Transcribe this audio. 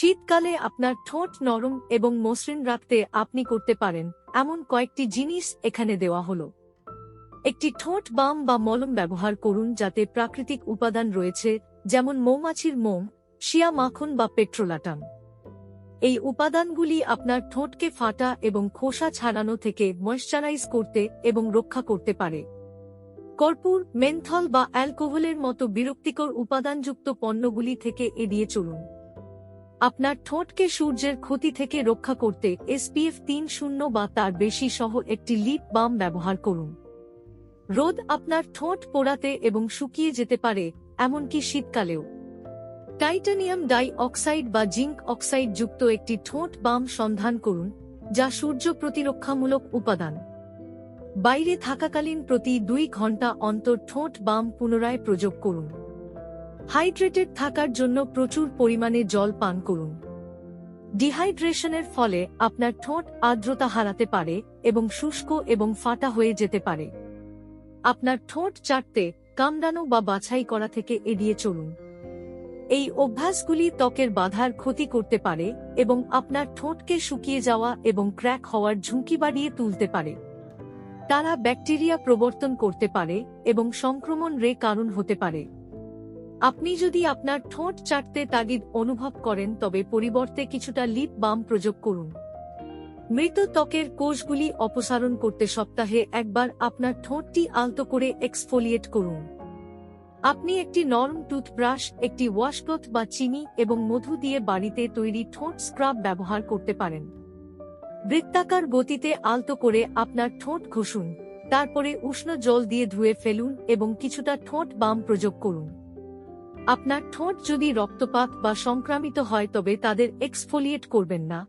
শীতকালে আপনার ঠোঁট নরম এবং মসৃণ রাখতে আপনি করতে পারেন, এমন কয়েকটি জিনিস এখানে দেওয়া হলো। একটি ঠোঁট বাম বা মলম ব্যবহার করুন যাতে প্রাকৃতিক উপাদান রয়েছে, যেমন মৌমাছির মোম, শিয়া মাখন বা পেট্রোলাটাম। এই উপাদানগুলি আপনার ঠোঁটকে ফাটা এবং খোসা ছাড়ানো থেকে ময়শ্চারাইজ করতে এবং রক্ষা করতে পারে। কর্পূর, মেন্থল বা অ্যালকোহলের মতো বিরক্তিকর উপাদানযুক্ত পণ্যগুলি থেকে এড়িয়ে চলুন। আপনার ঠোঁটকে সূর্যের ক্ষতি থেকে রক্ষা করতে এসপিএফ তিন শূন্য বা তার বেশি সহ একটি লিপ বাম ব্যবহার করুন। রোদ আপনার ঠোঁট পোড়াতে এবং শুকিয়ে যেতে পারে, এমনকি শীতকালেও। টাইটানিয়াম ডাই অক্সাইড বা জিঙ্ক অক্সাইড যুক্ত একটি ঠোঁট বাম সন্ধান করুন, যা সূর্য প্রতিরক্ষামূলক উপাদান। বাইরে থাকাকালীন প্রতি দুই ঘণ্টা অন্তর ঠোঁট বাম পুনরায় প্রযোগ করুন। হাইড্রেটেড থাকার জন্য প্রচুর পরিমাণে জল পান করুন। ডিহাইড্রেশনের ফলে আপনার ঠোঁট আর্দ্রতা হারাতে পারে এবং শুষ্ক এবং ফাটা হয়ে যেতে পারে। আপনার ঠোঁট চাটতে, কামড়ানো বা বাছাই করা থেকে এড়িয়ে চলুন। এই অভ্যাসগুলি ত্বকের বাধার ক্ষতি করতে পারে এবং আপনার ঠোঁটকে শুকিয়ে যাওয়া এবং ক্র্যাক হওয়ার ঝুঁকি বাড়িয়ে তুলতে পারে। তারা ব্যাকটেরিয়া প্রবর্তন করতে পারে এবং সংক্রমণ রে কারণ হতে পারে। আপনি যদি আপনার ঠোঁট চাটতে তাগিদ অনুভব করেন, তবে পরিবর্তে কিছুটা লিপ বাম প্রযোগ করুন। মৃত ত্বকের কোষগুলি অপসারণ করতে সপ্তাহে একবার আপনার ঠোঁটটি আলতো করে এক্সফোলিয়েট করুন। আপনি একটি নরম টুথব্রাশ একটি ওয়াশক্লথ বা চিনি এবং মধু দিয়ে বাড়িতে তৈরি ঠোঁট স্ক্রাব ব্যবহার করতে পারেন। বৃত্তাকার গতিতে আলতো করে আপনার ঠোঁট ঘষুন, তারপরে উষ্ণ জল দিয়ে ধুয়ে ফেলুন এবং কিছুটা ঠোঁট বাম প্রযোগ করুন। আপনার ঠোঁট যদি রক্তপাত বা সংক্রামিত হয় তবে তাদের এক্সফোলিয়েট করবেন না।